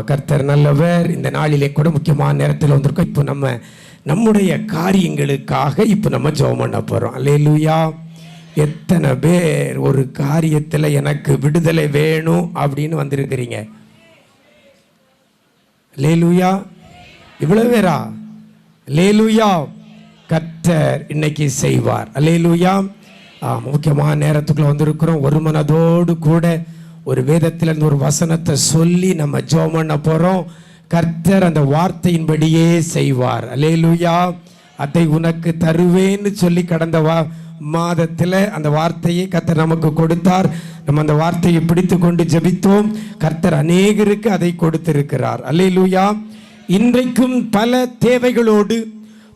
கர்த்தர் நல்லவர். இந்த நாளிலே கூட முக்கியமான நேரத்தில் வந்திருக்கோம். இப்போ நம்ம நம்முடைய காரியங்களுக்காக இப்போ நம்ம ஜோம் பண்ண போகிறோம் அல்லேலூயா. எத்தனை பேர் ஒரு காரியத்தில் எனக்கு விடுதலை வேணும் அப்படின்னு வந்திருக்கிறீங்க? லேலூயா இவ்வளவு பேரா? லேலூயா கர்த்தர் இன்னைக்கு செய்வார். அல்லேலூயா. முக்கியமான நேரத்துக்குள்ள வந்திருக்கிறோம். ஒரு மனதோடு கூட ஒரு வேதத்திலிருந்து ஒரு வசனத்தை சொல்லி நம்ம ஜோம் பண்ண போகிறோம் கர்த்தர் அந்த வார்த்தையின்படியே செய்வார். அல்லேலூயா. அதை உனக்கு தருவேன்னு சொல்லி கடந்த வா மாதத்தில் அந்த வார்த்தையை கர்த்தர் நமக்கு கொடுத்தார். நம்ம அந்த வார்த்தையை பிடித்து கொண்டு ஜெபித்தோம். கர்த்தர் அநேகருக்கு அதை கொடுத்திருக்கிறார். அல்லேலூயா. இன்றைக்கும் பல தேவைகளோடு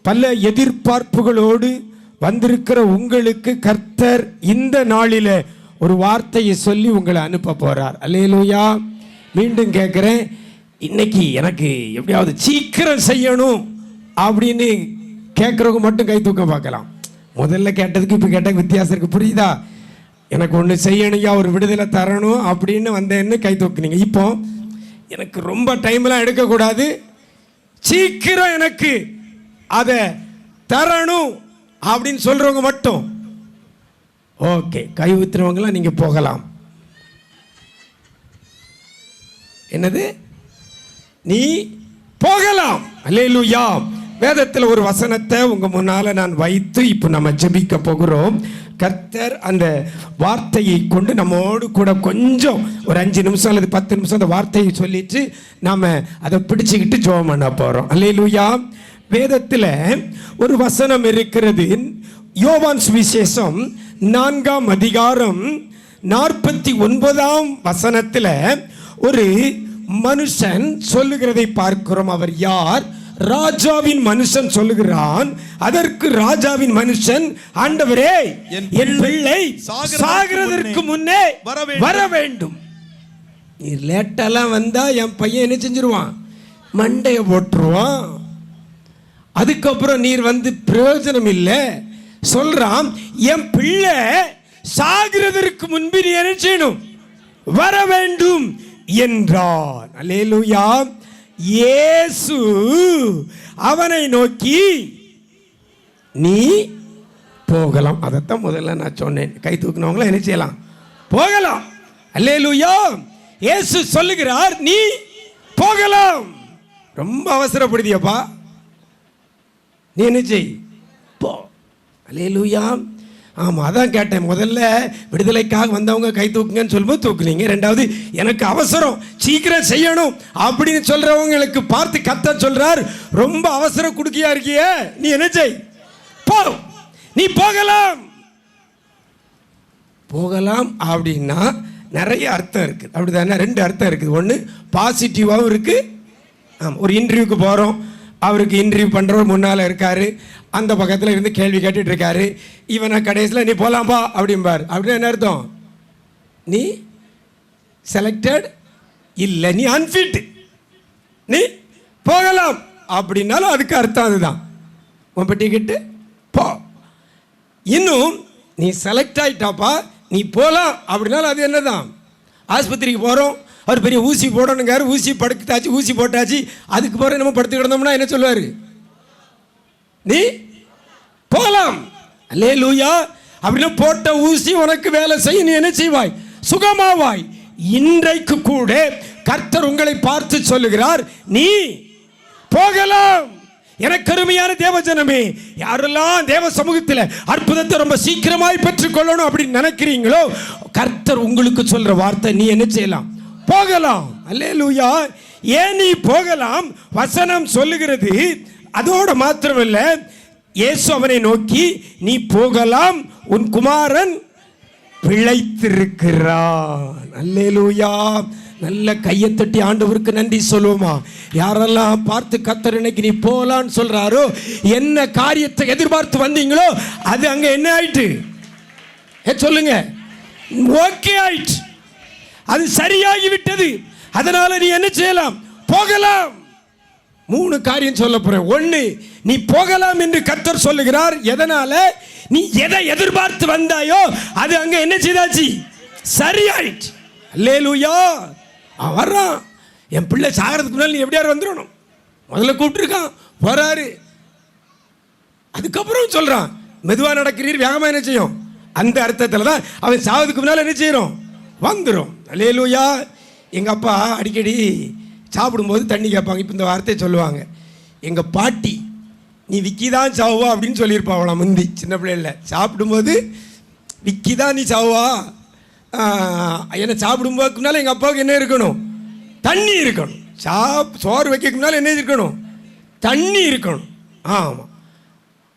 பல எதிர்பார்ப்புகளோடு வந்திருக்கிற உங்களுக்கு கர்த்தர் இந்த நாளில் ஒரு வார்த்தையை சொல்லி உங்களை அனுப்ப போகிறார் அல்லேலூயா. மீண்டும் கேட்குறேன் இன்னைக்கு எனக்கு எப்படியாவது சீக்கிரம் செய்யணும் அப்படின்னு கேட்குறவங்க மட்டும் கை தூக்க பார்க்கலாம். முதல்ல கேட்டதுக்கு இப்போ கேட்ட வித்தியாசம் இருக்கு. புரியுதா? எனக்கு ஒன்று செய்யணுயா ஒரு விடுதலை தரணும் அப்படின்னு வந்தேன்னு கை தூக்குனீங்க. இப்போ எனக்கு ரொம்ப டைம்லாம் எடுக்கக்கூடாது. சீக்கிரம் எனக்கு அதை தரணும் அப்படின்னு சொல்கிறவங்க மட்டும் ஓகே கை ஊத்துறவங்களாம் நீங்கள் போகலாம். என்னது? நீ போகலாம். அல்லேலூயா. வேதத்தில் ஒரு வசனத்தை உங்கள் முன்னால் நான் வைத்து இப்போ நம்ம ஜெபிக்க போகிறோம். கர்த்தர் அந்த வார்த்தையை கொண்டு நம்மோடு கூட கொஞ்சம் ஒரு அஞ்சு நிமிஷம் அல்லது பத்து நிமிஷம் அந்த வார்த்தையை சொல்லிட்டு நாம் அதை பிடிச்சிக்கிட்டு ஜோம் பண்ண போகிறோம் அல்லேலூயா. வேதத்தில் ஒரு வசனம் இருக்கிறது. யோவான் சுவிசேஷம் நான்காம் அதிகாரம் நாற்பத்தி ஒன்பதாம் வசனத்தில் ஒரு மனுஷன் சொல்லுகிறதை பார்க்கிறோம். அவர் யார்? ராஜாவின் மனுஷன் சொல்லுகிறான். அதற்கு ராஜாவின் மனுஷன் ஆண்டவரே என் பிள்ளை சாகிறதற்கு முன்னே வர வேண்டும். வர வேண்டும். நீ லேட்டெல்லாம் வந்தா என் பையன் என்ன செஞ்சிருவான்? மண்டைய போட்டுருவான். அதுக்கப்புறம் நீர் வந்து பிரயோஜனம் இல்லை. சொல்றான் என் பிள்ளை சாகிறதற்கு முன்பு நீ என்ன செய்யணும்? வர வேண்டும் என்றான். அல்லேலூயா. இயேசு அவனை நோக்கி நீ போகலாம். அதைத்தான் முதல்ல நான் சொன்னேன். கை தூக்குனவங்கள என்ன செய்யலாம்? போகலாம். அல்லேலுயா. இயேசு சொல்லுகிறார் நீ போகலாம். ரொம்ப அவசரப்படுதியப்பா. நீ என்ன செய்? அலே லூயா ஆமாம் அதான் கேட்டேன். முதல்ல விடுதலைக்காக வந்தவங்க கை தூக்குங்கன்னு சொல்லும்போது தூக்குனீங்க. ரெண்டாவது எனக்கு அவசரம். சீக்கிரம் செய்யணும் அப்படின்னு சொல்கிறவங்களுக்கு பார்த்து கத்த சொல்கிறார் ரொம்ப அவசரம் குடுக்கியா இருக்கியே? நீ என்ன செய்? போ. நீ போகலாம். போகலாம் அப்படின்னா நிறைய அர்த்தம் இருக்குது. அப்படி தானே ரெண்டு அர்த்தம் இருக்குது. ஒன்று பாசிட்டிவாகவும் இருக்குது ஆமாம் ஒரு இன்டர்வியூக்கு போகிறோம் அவருக்கு இன்டர்வியூ பண்ணுறவர் முன்னால் இருக்காரு. அந்த பக்கத்தில் இருந்து கேள்வி கேட்டுட்டு இருக்காரு. இவனை கடைசியில் நீ போகலாம்ப்பா அப்படிம்பார். அப்படின்னு என்ன அர்த்தம்? நீ செலக்டட் இல்லை நீ அன்ஃபிட் நீ போகலாம். அப்படின்னாலும் அதுக்கு அர்த்தம் அதுதான். உன் டிக்கெட்டு போ. இன்னும் நீ செலக்ட் ஆகிட்டாப்பா நீ போகலாம் அப்படின்னாலும் அது என்னதான்? ஆஸ்பத்திரிக்கு போகிறோம் அவர் பெரிய ஊசி போடணுங்காரு ஊசி படுத்தாச்சு ஊசி போட்டாச்சு. அதுக்கு பிறகு நம்ம படுத்து கிடந்தோம்னா என்ன சொல்லுவார்? நீ போகலாம் அல்லே லூயா அப்படின்னா போட்ட ஊசி உனக்கு வேலை செய்ய நீ என்ன செய்வாய்? சுகமாவாய். இன்றைக்கு கூட கர்த்தர் உங்களை பார்த்து சொல்லுகிறார் நீ போகலாம். எனக்கு அருமையான தேவஜனமே யாரெல்லாம் தேவ சமூகத்தில் அற்புதத்தை ரொம்ப சீக்கிரமாய் பெற்றுக்கொள்ளணும் அப்படின்னு நினைக்கிறீங்களோ கர்த்தர் உங்களுக்கு சொல்ற வார்த்தை நீ என்ன செய்யலாம்? போகலாம். அல்லே லூயா ஏன் நீ போகலாம்? வசனம் சொல்லுகிறது. அதோடு மாத்திரமல்ல இயேசு அவனை நோக்கி நீ போகலாம். உன் குமாரன் பிழைத்திருக்கிறான். அல்லேலூயா. நல்ல கையை தட்டி ஆண்டவருக்கு நன்றி சொல்லுவோமா. யாரெல்லாம் பார்த்து கத்தர் இன்னைக்கு நீ போகலான்னு சொல்றாரோ என்ன காரியத்தை எதிர்பார்த்து வந்தீங்களோ அது அங்கே என்ன ஆயிட்டு? ஏ, சொல்லுங்க. ஓகே ஆயிட்டு. அது சரியாகி விட்டது அதனால நீ என்ன செய்யலாம்? போகலாம். மூணு காரியம் சொல்ல போறேன். ஒன்று நீ போகலாம் என்று கத்தர் சொல்லுகிறார். எதனால? நீ எதை எதிர்பார்த்து வந்தாயோ அது அங்க என்ன செய்தாச்சு? சரியாயிட்டு அல்லேலூயா. அவன் வர்றான். என் பிள்ளை சாகிறதுக்கு முன்னால் நீ எப்படியாரு வந்துடணும். முதல்ல கூப்பிட்டுருக்கான். போறாரு. அதுக்கப்புறம் சொல்றான். மெதுவா நடக்கிறீர் வேகமா என்ன செய்யும்? அந்த அர்த்தத்தில் தான் அவன் சாவதுக்கு முன்னால் என்ன செய்யறோம் வந்துடும் அல்லேலூயா எங்கள் அப்பா அடிக்கடி சாப்பிடும்போது தண்ணி கேட்பாங்க. இப்போ இந்த வார்த்தையை சொல்லுவாங்க. எங்கள் பாட்டி நீ விக்கி தான் சாவா அப்படின்னு சொல்லியிருப்பாங்களாம் முந்தி. சின்ன பிள்ளைல சாப்பிடும்போது விக்கி தான் நீ சாவா என்னை சாப்பிடும்போதுக்கு முன்னால் எங்கள் அப்பாவுக்கு என்ன இருக்கணும்? தண்ணி இருக்கணும். சாப் சோறு வைக்கிறதுக்கு முன்னால் என்ன இருக்கணும்? தண்ணி இருக்கணும். ஆமாம்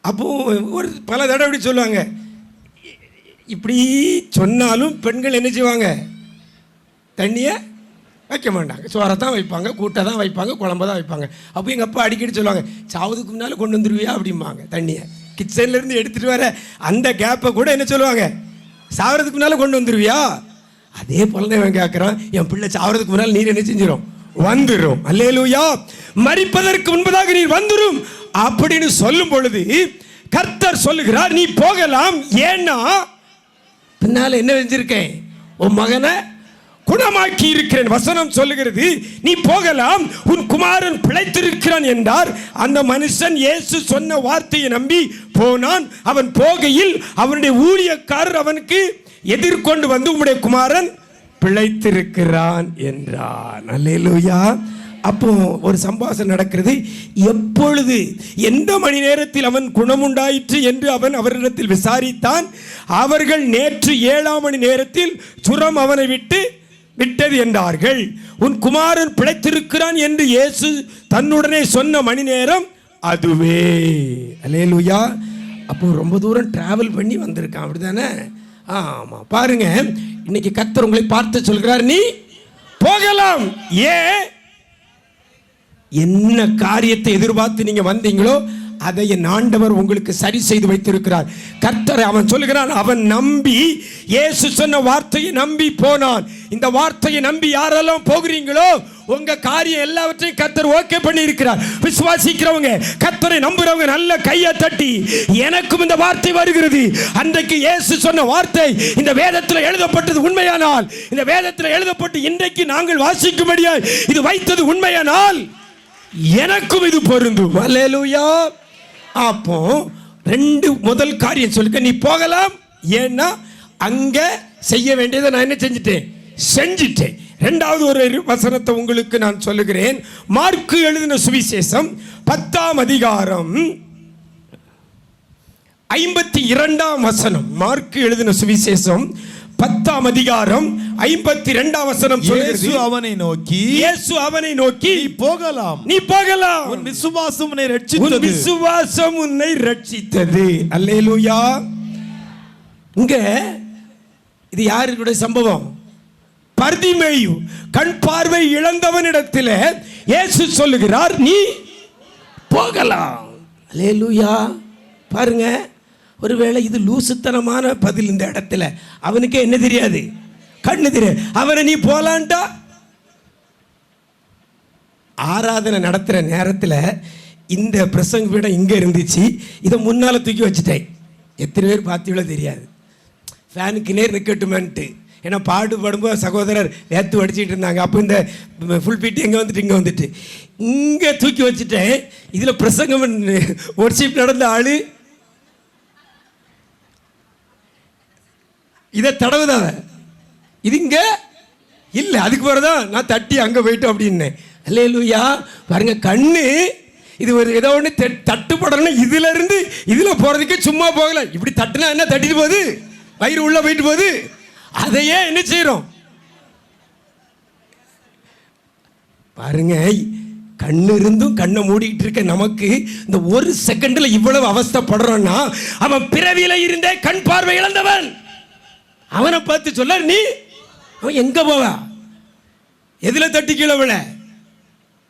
அப்போது ஒரு பல தடவை அப்படி சொல்லுவாங்க. இப்படி சொன்னாலும் பெண்கள் என்ன செய்வாங்க? தண்ணியை வைக்க மாட்டாங்க. சோறை தான் வைப்பாங்க கூட்டை தான் வைப்பாங்க குழம்ப தான் வைப்பாங்க. அப்போ எங்கள் அப்பா அடிக்கடி சொல்லுவாங்க சாவதுக்கு முன்னால் கொண்டு வந்துருவியா? அப்படிம்பாங்க தண்ணியை. கிச்சன்லேருந்து எடுத்துகிட்டு வர அந்த கேப்பை கூட என்ன சொல்லுவாங்க சாவறதுக்கு முன்னால் கொண்டு வந்துருவியா? அதே போல தான் இவன் கேட்குறான் என் பிள்ளை சாவறதுக்கு முன்னால் நீர் என்ன செஞ்சிடும் வந்துரும். அல்லேலூயா. மறிப்பதற்கு முன்பதாக நீர் வந்துடும் அப்படின்னு சொல்லும் பொழுது கர்த்தர் சொல்லுகிறார் நீ போகலாம். ஏன்னா பின்னால என்ன செஞ்சிருக்கேன் உன் மகனை குணமாக்கி இருக்கிறேன். வசனம் சொல்லுகிறது நீ போகலாம் உன் குமாரன் பிழைத்திருக்கிறான் என்றார். அந்த மனுஷன் இயேசு சொன்ன வார்த்தையை நம்பி போனான். அவன் போகையில் அவனுடைய ஊழியக்காரர் அவனுக்கு எதிர்கொண்டு வந்து உம்முடைய குமாரன் பிழைத்திருக்கிறான் என்றான். அல்லேலூயா. அப்போ ஒரு சம்பாஷணம் நடக்கிறது. எப்பொழுது எந்த மணி நேரத்தில் அவன் குணமுண்டாயிற்று என்று அவன் அவரிடத்தில் விசாரித்தான். அவர்கள் நேற்று ஏழாம் மணி நேரத்தில் சுரம் அவனை விட்டு விட்டது என்றார்கள். உன் குமாரன் பிழைத்திருக்கிறான் என்று இயேசு தன்னுடனே சொன்ன மணி நேரம் அதுவே. அலேலுயா அப்போ ரொம்ப தூரம் டிராவல் பண்ணி வந்திருக்கான். அப்படிதானே ஆமாம் பாருங்க இன்னைக்கு கத்தர் உங்களை பார்த்து சொல்கிறார் நீ போகலாம். ஏன்? என்ன காரியத்தை எதிர்பார்த்து நீங்க வந்தீங்களோ அதை என் ஆண்டவர் உங்களுக்கு சரி செய்து வைத்திருக்கிறார். கர்த்தர் அவன் சொல்லுகிறான் அவன் நம்பி இயேசு சொன்ன வார்த்தையை நம்பி போனான். இந்த வார்த்தையை நம்பி யாரெல்லாம் போகிறீங்களோ உங்க காரியம் எல்லாவற்றையும் கர்த்தர் ஓகே பண்ணி இருக்கிறார் விசுவாசிக்கிறவங்க கர்த்தரை நம்புறவங்க நல்ல கையை தட்டி எனக்கும் இந்த வார்த்தை வருகிறது. அன்றைக்கு இயேசு சொன்ன வார்த்தை இந்த வேதத்தில் எழுதப்பட்டது உண்மையானால் இந்த வேதத்தில் எழுதப்பட்டு இன்றைக்கு நாங்கள் வாசிக்கும்படியாய் இது வைத்தது உண்மையானால் எனக்கும் இது பொருந்தும். அல்லேலூயா அப்போ ரெண்டு முதல் காரியம் சொல்லுங்க நீ போகலாம் ஏன்னா அங்க செய்ய வேண்டியதை நான் என்ன செஞ்சிட்டேன்? செஞ்சிட்டேன். ரெண்டாவது ஒரு வசனத்தை உங்களுக்கு நான் சொல்லுகிறேன். மார்க்கு எழுதின சுவிசேஷம் பத்தாம் அதிகாரம் ஐம்பத்தி இரண்டாம் வசனம். மார்க்கு எழுதின சுவிசேஷம் பத்தாம் அதிகாரம் ஐம்பத்தி இரண்டாம் வசனம் இயேசு அவனை நோக்கி இயேசு அவனை நோக்கி நீ போகலாம். நீ போகலாம். உன் விசுவாசம் உன்னை உன் ரட்சித்தது. விசுவாசம் உன்னை ரட்சித்தது. அல்லேலூயா. இங்க இது யாருடைய சம்பவம்? பர்திமேயு கண் பார்வை இழந்தவனிடத்தில் இயேசு சொல்லுகிறார் நீ போகலாம். அல்லேலூயா. பாருங்க ஒருவேளை இது லூசுத்தனமான பதில் இந்த இடத்துல. அவனுக்கே என்ன தெரியாது? கண்ணு தெரியாது. அவனை நீ போலான்டா ஆராதனை நடத்துகிற நேரத்தில் இந்த பிரசங்க பீடம் இங்கே இருந்துச்சு. இதை முன்னால் தூக்கி வச்சுட்டேன். எத்தனை பேர் பார்த்தீங்களோ தெரியாது. ஃபேனுக்கு நேர் நிற்கட்டுமேன்ட்டு. ஏன்னா பாடுபடும்போது சகோதரர் வேத்து அடிச்சுட்டு இருந்தாங்க. அப்போ இந்த ஃபுல் பீட்டு எங்கே வந்துட்டு? இங்கே வந்துட்டு. இங்கே தூக்கி வச்சுட்டேன். இதில் பிரசங்கம் ஒர்ஷிப் நடந்த ஆள் இதை தடவுதாவ இது இங்கே? இல்லை அதுக்கு பிறகுதான் நான் தட்டி அங்கே போயிட்டோம் அப்படின்னேன் அல்லேலூயா. பாருங்க கண்ணு இது ஒரு ஏதோ ஒன்று தட்டுப்படணும். இதுல இருந்து இதுல போறதுக்கே சும்மா போகல. இப்படி தட்டுனா என்ன தட்டிட்டு போகுது? வயிறு உள்ள போயிட்டு போகுது? அதையே என்ன செய்கிறோம் பாருங்க கண்ணு இருந்தும் கண்ணை மூடிக்கிட்டு இருக்க நமக்கு இந்த ஒரு செகண்ட்ல இவ்வளவு அவஸ்தைப்படுறோம்னா அவன் பிறவியில இருந்தே கண் பார்வை இழந்தவன். அவனை பார்த்து சொல்ல நீ அவன் எங்க போவா? எதில் தட்டி கீழே விழ?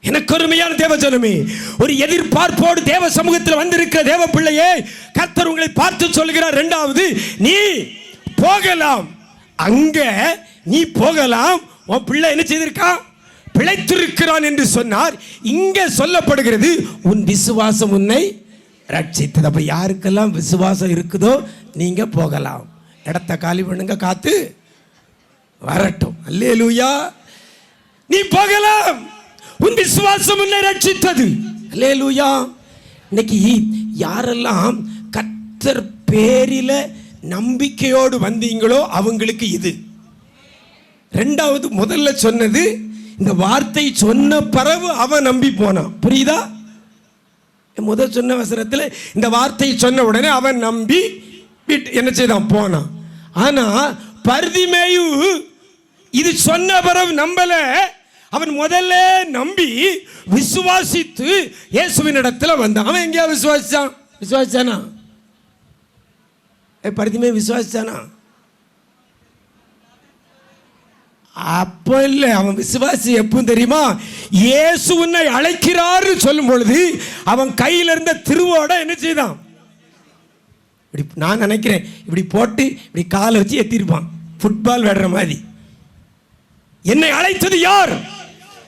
எனக்கு ஒருமையான தேவ ஜனமே ஒரு எதிர்பார்ப்போடு தேவ சமூகத்தில் வந்திருக்கிற தேவ பிள்ளையே கர்த்தர் உங்களை பார்த்து சொல்கிறார். இரண்டாவது நீ போகலாம். அங்க நீ போகலாம். உன் பிள்ளை என்ன செய்திருக்கான் பிழைத்திருக்கிறான் என்று சொன்னார். இங்க சொல்லப்படுகிறது உன் விசுவாசம் உன்னை ரட்சித்தது. அப்ப யாருக்கெல்லாம் விசுவாசம் இருக்குதோ நீங்க போகலாம். இடத்த காலி பண்ணுங்க காத்து வரட்டும். அல்லே லூயா நீ போகலாம். உன் விசுவாசம் உன்னை ரட்சித்தது. அல்லேலூயா. இன்னைக்கு யாரெல்லாம் கத்தர் பேரில நம்பிக்கையோடு வந்தீங்களோ அவங்களுக்கு இது. ரெண்டாவது முதல்ல சொன்னது இந்த வார்த்தை சொன்ன பறவு அவன் நம்பி போனான். புரியுதா? முதல் சொன்ன வசனத்தில் இந்த வார்த்தையை சொன்ன உடனே அவன் நம்பி விட்டு என்ன செய்தான்? போனான். ஆனா பர்திமேயு இது சொன்ன பிறகு நம்பல. அவன் முதல்ல நம்பி விசுவாசித்து இயேசுவின் இடத்துல வந்தான். அவன் எங்கேயா விசுவாசிச்சான்? விசுவாசிச்சானா? ஏ விசுவாசிச்சானா? அப்போ இல்லை அவன் விசுவாசி எப்பவும் தெரியுமா? இயேசு உன்னை அழைக்கிறாரு சொல்லும் பொழுது அவன் கையில இருந்த திருவோட என்ன செய்தான்? இப்படி நான் நினைக்கிறேன் இப்படி போட்டு இப்படி காலை வச்சு எத்திருப்பான். ஃபுட்பால் விடுற மாதிரி. என்னை அழைத்தது யார்?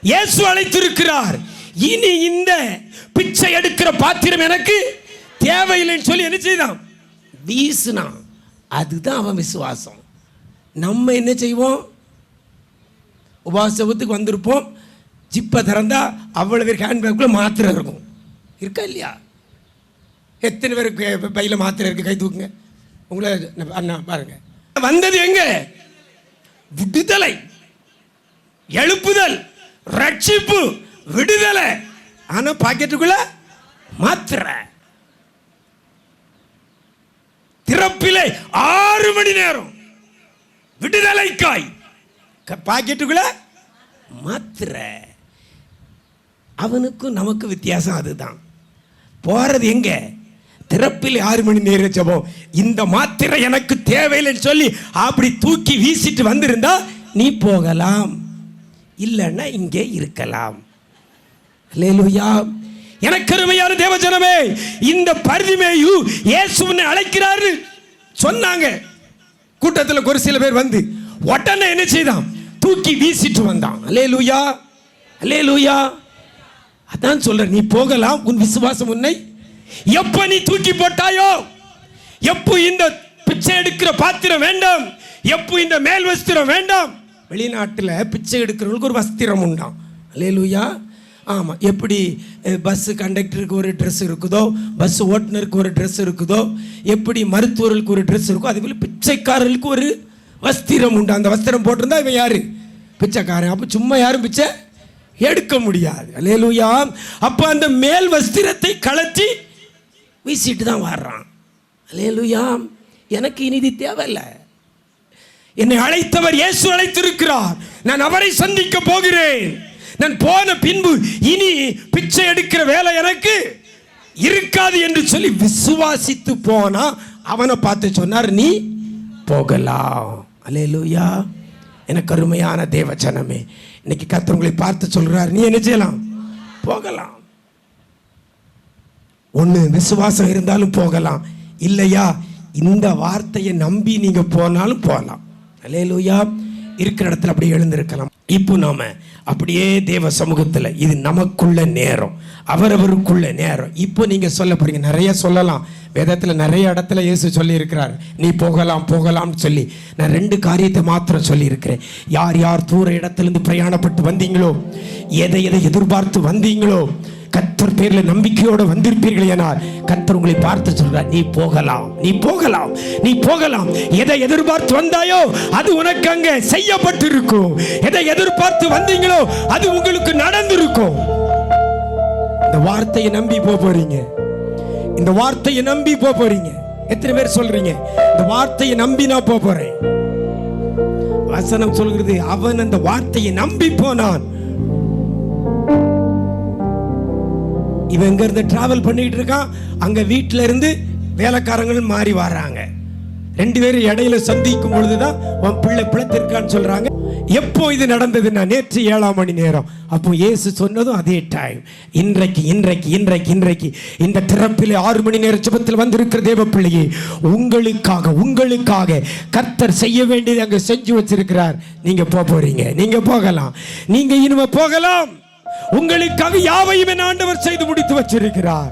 இயேசு அழைத்திருக்கிறார். இனி இந்த பிச்சை எடுக்கிற பாத்திரம் எனக்கு தேவையில்லைன்னு சொல்லி என்ன செய்தான்? வீசினான். அதுதான் அவன் விசுவாசம். நம்ம என்ன செய்வோம்? உபாசபத்துக்கு வந்திருப்போம். ஜிப்பை திறந்தால் அவ்வளோ பேர் ஹேண்ட்பேக்குள்ளே மாத்திரை இருக்கும். இருக்கா இல்லையா? எத்தனை பேருக்கு பையில் மாத்திரை இருக்கு கை தூக்குங்க. உங்களை அண்ணா பாருங்க. வந்தது எங்க? விடுதலை எழுப்புதல் ரட்சிப்பு விடுதலை. ஆனா பாக்கெட்டுக்குள்ள மாத்திரை. திறப்பிலே ஆறு மணி நேரம். விடுதலைக்காய். க- பாக்கெட்டுக்குள்ள மாத்திரை. அவனுக்கும் நமக்கு வித்தியாசம் அதுதான். போறது எங்கே? திறப்பில் ஆறு மணி நேர ஜபம். இந்த மாத்திரை எனக்கு தேவையில்லைன்னு சொல்லி அப்படி தூக்கி வீசிட்டு வந்திருந்தா நீ போகலாம். இல்லைன்னா இங்கே இருக்கலாம். அல்லேலூயா எனக்கு அருமையான தேவஜனமே இந்த பரிதிமேயு இயேசுவினை அழைக்கிறாரு. சொன்னாங்க. கூட்டத்தில் ஒரு சில பேர் வந்து உடனே என்ன செய்தான்? தூக்கி வீசிட்டு வந்தான். அலே லூயா அலே லூயா அதான் சொல்ற நீ போகலாம். உன் விசுவாசம் உன்னை எப்ப நீ தூக்கி போட்டாயோ? எப்போ இந்த பிச்சை எடுக்கிற பாத்திரம் வேண்டாம்? எப்போ இந்த மேல் வஸ்திரம் வேண்டாம்? வெளிநாட்டில் பிச்சை எடுக்கிறவங்களுக்கு ஒரு வஸ்திரம் உண்டாம் அல்லேலூயா. ஆமாம் எப்படி பஸ்ஸு கண்டக்டருக்கு ஒரு ட்ரெஸ் இருக்குதோ பஸ் ஓட்டுநருக்கு ஒரு ட்ரெஸ் இருக்குதோ எப்படி மருத்துவர்களுக்கு ஒரு ட்ரெஸ் இருக்கோ அதே போல் பிச்சைக்காரர்களுக்கு ஒரு வஸ்திரம் உண்டு? அந்த வஸ்திரம் போட்டிருந்தா இவன் யாரு? பிச்சைக்காரன். அப்போ சும்மா யாரும் பிச்சை எடுக்க முடியாது. அல்லேலூயா. அப்போ அந்த மேல் வஸ்திரத்தை கழற்றி வீசிட்டு தான் வாடுறான். அல்லேலூயா. எனக்கு இனி இது தேவையில்லை. என்னை அழைத்தவர் இயேசு அழைத்திருக்கிறார். நான் அவரை சந்திக்க போகிறேன். நான் போன பின்பு இனி பிச்சை எடுக்கிற வேலை எனக்கு இருக்காது என்று சொல்லி விசுவாசித்து போனா அவனை பார்த்து சொன்னார் நீ போகலாம். அல்லேலூயா. எனக்கு அருமையான தேவச்சனமே இன்னைக்கு கத்தவங்களை பார்த்து சொல்றார் நீ என்ன செய்யலாம்? போகலாம். ஒன்று விசுவாசம் இருந்தாலும் போகலாம். இல்லையா? இந்த வார்த்தையை நம்பி நீங்கள் போனாலும் போகலாம். அலையலூயா இருக்கிற இடத்துல அப்படியே எழுந்திருக்கலாம். இப்போ நாம் அப்படியே தேவ சமூகத்தில் இது நமக்குள்ள நேரம். அவரவருக்குள்ள நேரம். இப்போ நீங்கள் சொல்ல போகிறீங்க நிறைய சொல்லலாம். வேதத்தில் நிறைய இடத்துல இயேசு சொல்லியிருக்கிறார். நீ போகலாம் போகலாம்னு சொல்லி. நான் ரெண்டு காரியத்தை மாத்திரம் சொல்லியிருக்கிறேன். யார் யார் தூர இடத்துலேருந்து பிரயாணப்பட்டு வந்தீங்களோ? எதை எதை எதிர்பார்த்து வந்தீங்களோ? கத்தர் பேர்ல நம்பிக்கையோடு வந்திருப்பீர்கள் எனால் கத்தர் உங்களை பார்த்து சொல்றார் நீ போகலாம் நீ போகலாம் நீ போகலாம். எதை எதிர்பார்த்து வந்தாயோ அது உனக்கு அங்க செய்யப்பட்டிருக்கும். எதை எதிர்பார்த்து வந்தீங்களோ அது உங்களுக்கு நடந்திருக்கும். இந்த வார்த்தையை நம்பி போக போறீங்க. இந்த வார்த்தையை நம்பி போக போறீங்க. எத்தனை பேர் சொல்றீங்க? இந்த வார்த்தையை நம்பி நான் போக போறேன். வசனம் சொல்கிறது அவன் அந்த வார்த்தையை நம்பி போனான். இவன் இங்க இருந்து டிராவல் பண்ணிட்டு இருக்கான். அங்க வீட்ல இருந்து வேலைக்காரங்களும் மாறி வர்றாங்க. ரெண்டு பேரும் இடையில சந்திக்கும் பொழுதுதான் உன் பிள்ளை பிழைத்திருக்கான்னு சொல்றாங்க. எப்போ இது நடந்ததுன்னா நேற்று ஏழாம் மணி நேரம். அப்போ இயேசு சொன்னதும் அதே டைம் இன்றைக்கு இன்றைக்கு இன்றைக்கு இன்றைக்கு இந்த திறப்பில் ஆறு மணி நேர சுபத்தில் வந்திருக்கிற தேவ பிள்ளையே உங்களுக்காக உங்களுக்காக கர்த்தர் செய்ய வேண்டியது அங்கே செஞ்சு வச்சிருக்கிறார். நீங்க போக போறீங்க. நீங்க போகலாம். நீங்க இனிமே போகலாம். உங்களுக்காக யாவையும் என் ஆண்டவர் செய்து முடித்து வச்சிருக்கிறார்.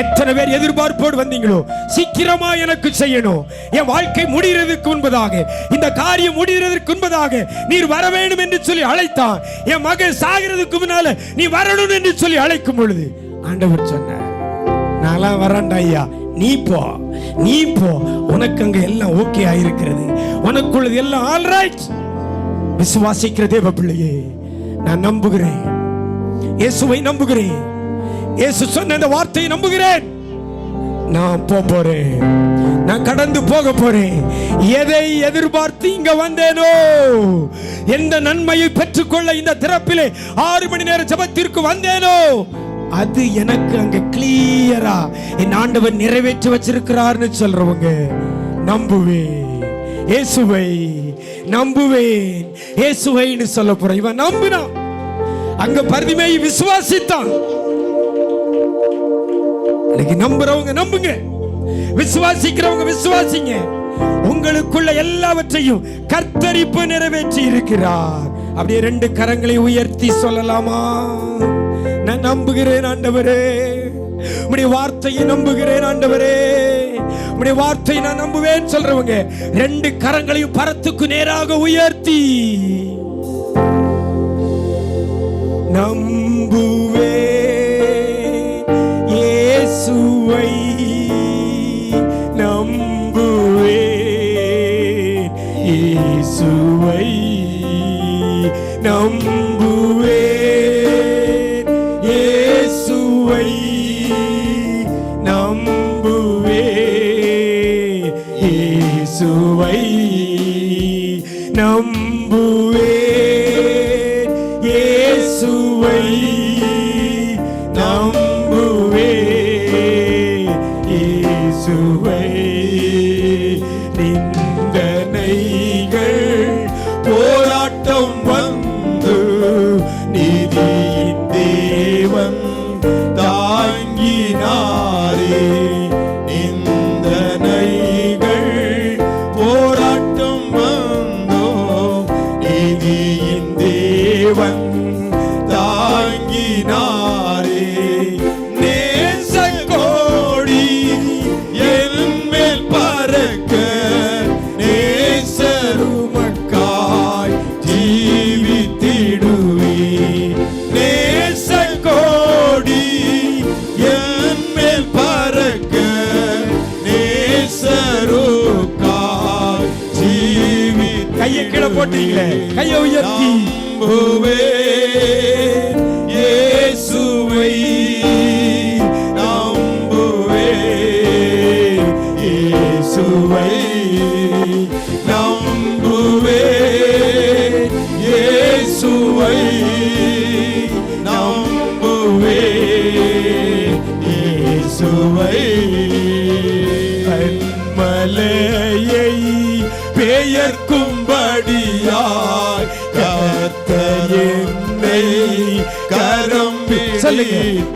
எத்தனை பேர் எதிர்பார்ப்போடு வந்தீங்களோ சீக்கிரமா எனக்கு செய்யணும். என் வாழ்க்கை முடிகிறதுக்கு முன்பதாக இந்த காரியம் முடிகிறதுக்கு முன்பதாக நீர் வர வேண்டும் என்று சொல்லி அழைத்தான். என் மகன் சாகிறதுக்கு முன்னால நீ வரணும் என்று சொல்லி அழைக்கும் பொழுது ஆண்டவர் சொன்ன நான்லாம் வரேன்டா ஐயா நீ போ நீ போ. உனக்கு அங்க எல்லாம் ஓகே ஆயிருக்கிறது உனக்குள்ளது எல்லாம் ஆல்ரைட் விசுவாசிக்கிற தேவ பிள்ளையே நான் நம்புகிறேன். இயேசுவை நம்புகிறேன். இயேசு சொன்ன இந்த வார்த்தையை நம்புகிறேன். நான் போக போறேன் நான் கடந்து போக போறேன் எதை எதிர்பார்த்து இங்க வந்தேனோ எந்த நன்மையை பெற்றுக்கொள்ள இந்த திறப்பிலே ஆறு மணி நேர ஜபத்திற்கு வந்தேனோ அது எனக்கு அங்க கிளியரா என் ஆண்டவர் நிறைவேற்றி வச்சிருக்கிறார்னு சொல்றவங்க நம்புவேன். இயேசுவை நம்புவேன். இயேசுவைன்னு சொல்ல போறேன். இவன் நம்பினான். அங்க பரிதிமை விசுவாசித்தான். இன்னைக்கு நம்புறவங்க நம்புங்க. விசுவாசிக்கிறவங்க விசுவாசிங்க. உங்களுக்குள்ள எல்லாவற்றையும் கர்த்தரிப்பு நிறைவேற்றி இருக்கிறார். அப்படியே ரெண்டு கரங்களை உயர்த்தி சொல்லலாமா? நான் நம்புகிறேன் ஆண்டவரே. உடைய வார்த்தையை நம்புகிறேன் ஆண்டவரே. உடைய வார்த்தையை நான் நம்புவேன் சொல்றவங்க ரெண்டு கரங்களையும் பரத்துக்கு நேராக உயர்த்தி. நம்புவே இயேசுவை. நம்புவே இயேசுவை. நம்புவே கையை உயர்த்தி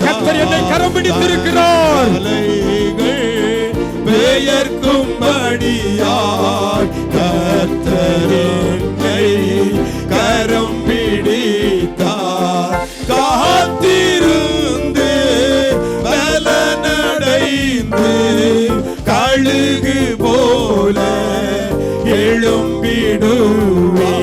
கத்தர் என்னை கரம் பிடித்திருக்கிறார். பெயர்க்கும்படியாய் கர்த்தர் என்னை கரம் பிடித்தார். காத்திருந்து பலனடைந்து கழுகு போல எழும்பிடுவார்.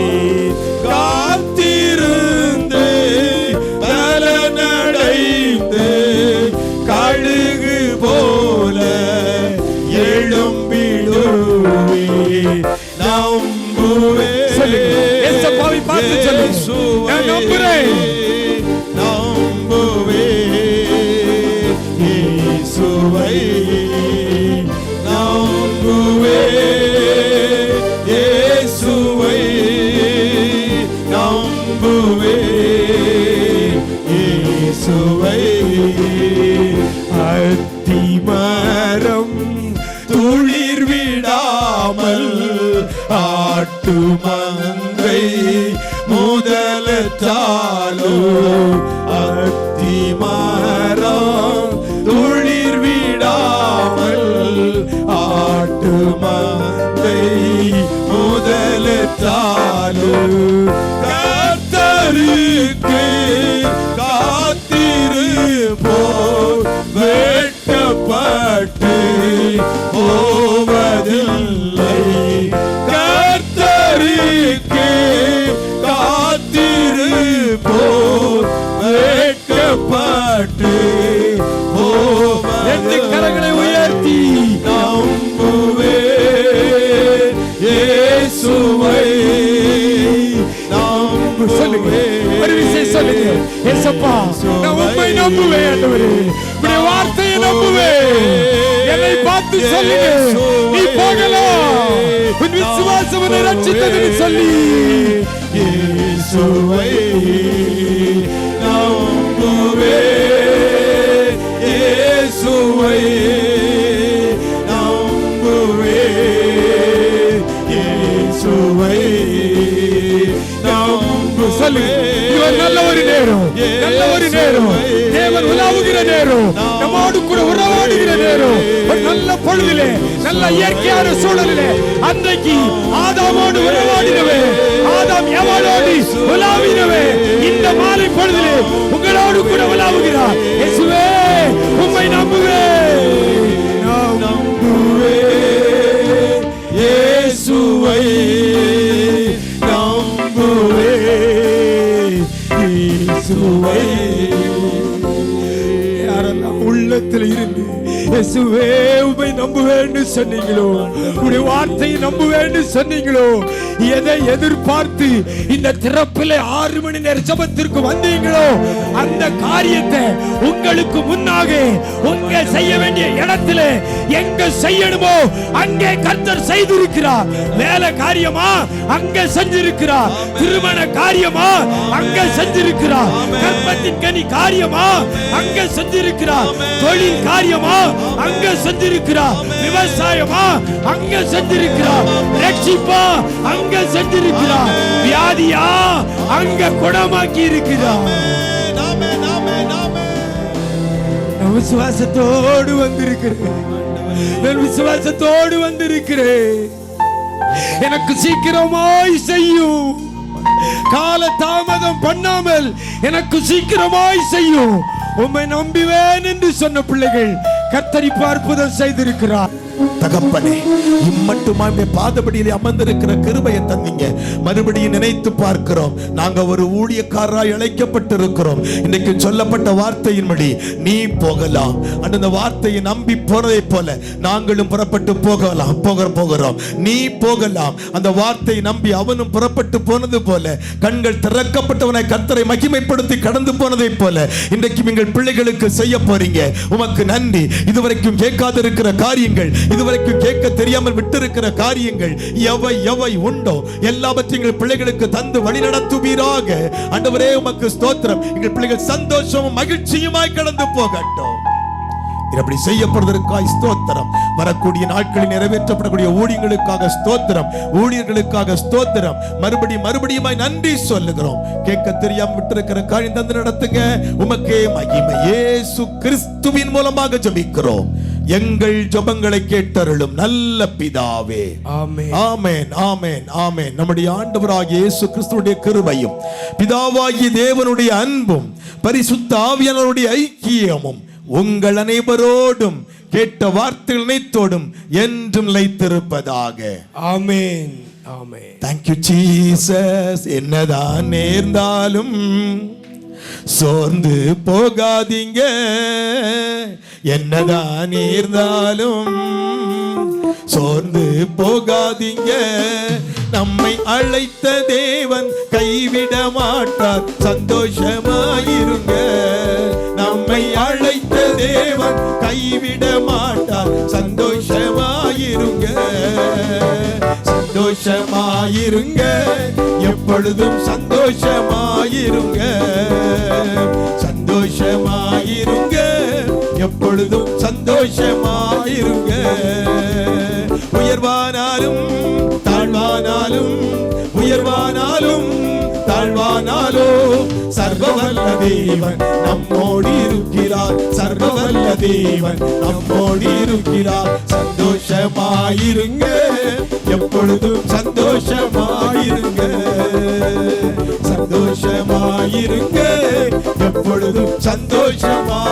ஏசப்பா நான் உண்மை நம்புவேன் ஆண்டவரே உடைய வார்த்தையை நம்புவேன் என்னை பார்த்து சொல்லுங்க நீ போகலாம் உன் விசுவாசம் உன்னை ரட்சித்ததுன்னு சொல்லி இயேசுவை நம்புவே இயேசுவை நம்புவே இயேசுவை நம்புவே சொல்லுங்க நல்ல ஒரு நேரம் நல்ல ஒரு நேரம் தேவன் உலாவுகிற நேரம் நம்மோடு கூட உறவாடுகிற நேரம் ஒரு நல்ல பொழுதிலே நல்ல இயற்கையான சூழலிலே அன்றைக்கு ஆதாமோடு உறவாடினவே ஆதாம் எவனோடு உலாவினவே இந்த மாலை பொழுதிலே உங்களோடு கூட உலாவுகிறார். இயேசுவே உம்மை நம்புவேன் நம்புவே இயேசுவை இயேசுவை உள்ளத்தில் இருந்து இயேசுவே உமை நம்புவேன்னு சொன்னீங்களோ? உடைய வார்த்தையை நம்புவேன்னு சொன்னீங்களோ? எதை எதிர்பார்த்து இந்த திறப்பிலே ஆறு மணி நேர ஜபத்திற்கு வந்தீங்களோ? அந்த காரியத்தை உங்களுக்கு முன்னாக உங்க செய்ய வேண்டிய இடத்துல எங்க செய்யணுமோ அங்கே கர்த்தர் செய்திருக்கிறார். வேலை காரியமா அங்க செஞ்சிருக்கிறார். திருமண காரியமா அங்க செஞ்சிருக்கிறார். கர்ப்பத்தின் கனி காரியமா அங்க செஞ்சிருக்கிறார். தொழில் காரியமா அங்க செஞ்சிருக்கிறார் விவசாயமா? அங்க செஞ்சிருக்கிறார் ரட்சிப்பா? அங்க செஞ்சிருக்கிறார் வியாதியா? அங்க குணமாக்கி இருக்கிறார் விசுவாசத்தோடு வந்திருக்கிறேன். நான் விசுவாசத்தோடு வந்திருக்கிறேன். எனக்கு சீக்கிரமாய் செய்யும். கால தாமதம் பண்ணாமல் எனக்கு சீக்கிரமாய் செய்யும். உம்மை நம்புவேன் என்று சொன்ன பிள்ளைகள் கத்தரிப்பு அற்புதம் செய்திருக்கிறார். தகப்பனே இம்மட்டுமா பாதபடியிலே அமர்ந்திருக்கிற கிருபையை தந்தீங்க. மறுபடியும் நினைத்து பார்க்கிறோம். நாங்க ஒரு ஊழியக்காரராய் இழைக்கப்பட்டிருக்கிறோம் இன்னைக்கு சொல்லப்பட்ட வார்த்தையின்படி நீ போகலாம். அந்த வார்த்தையை நம்பி போறதை போல நாங்களும் புறப்பட்டு போகலாம். போக போகிறோம். நீ போகலாம். அந்த வார்த்தையை நம்பி அவனும் புறப்பட்டு போனது போல கண்கள் திறக்கப்பட்டவனை கத்தரை மகிமைப்படுத்தி கடந்து போனதை போல இன்றைக்கு எங்கள் பிள்ளைகளுக்கு செய்ய போறீங்க. உமக்கு நன்றி. இதுவரைக்கும் கேட்காதிருக்கிற காரியங்கள் இதுவரைக்கும் கேட்க தெரியாமல் விட்டிருக்கிற காரியங்கள் எவை எவை உண்டோ? எல்லாவற்றையும் பிள்ளைகளுக்கு தந்து வழி நடத்துவீராக. ஆண்டவரே உமக்கு ஸ்தோத்திரம். எங்கள் பிள்ளைகள் சந்தோஷமும் மகிழ்ச்சியுமாய் கடந்து போகட்டும். இப்படி செய்யப்படுவதற்காய் ஸ்தோத்திரம். வரக்கூடிய நாட்களில் நிறைவேற்றப்படக்கூடிய ஊழியர்களுக்காக ஸ்தோத்திரம். ஊழியர்களுக்காக ஸ்தோத்திரம். மறுபடி மறுபடியுமாய் நன்றி சொல்லுகிறோம். கேட்க தெரியாம விட்டிருக்கிற காரியம் தந்து நடத்துங்க. உமக்கே மகிமை. இயேசு கிறிஸ்துவின் மூலமாக ஜபிக்கிறோம். எங்கள் ஜெபங்களை கேட்டருளும் நல்ல பிதாவே. ஆமென். ஆமென் ஆமென் ஆமென். நம்முடைய ஆண்டவராகிய இயேசு கிறிஸ்துவுடைய கிருபையும் பிதாவாகிய தேவனுடைய அன்பும் பரிசுத்த ஆவியானவருடைய ஐக்கியமும் உங்கள் அனைவரோடும் கேட்ட வார்த்தைகள் அனைத்தோடும் என்றும் நிலைத்திருப்பதாக. ஆமென் ஆமென். தேங்க்யூ ஜீசஸ் என்னதான் நேர்ந்தாலும் சோர்ந்து போகாதீங்க. என்னதான் நேர்ந்தாலும் சோர்ந்து போகாதீங்க. நம்மை அழைத்த தேவன் கைவிட மாட்டார். சந்தோஷமாயிருங்க. நம்மை அழைத்த தேவன் கைவிட மாட்டார். சந்தோஷமாயிருங்க. சந்தோஷமாயிருங்க. எப்பொழுதும் சந்தோஷமாயிருங்க. சந்தோஷமாயிருங்க. எப்பொழுதும் சந்தோஷமாயிருங்க. உயர்வானாலும் தாழ்வானாலும் உயர்வானாலும் வாழ்வானாலோ சர்வவல்ல தேவன் நம்மோடி இருக்கிறார் சர்வவல்ல தேவன் நம்மோடி இருக்கிறார் சந்தோஷமாயிருங்க. எப்பொழுதும் சந்தோஷமாயிருங்க. சந்தோஷமாயிருங்க. எப்பொழுதும் சந்தோஷமாயிருங்க.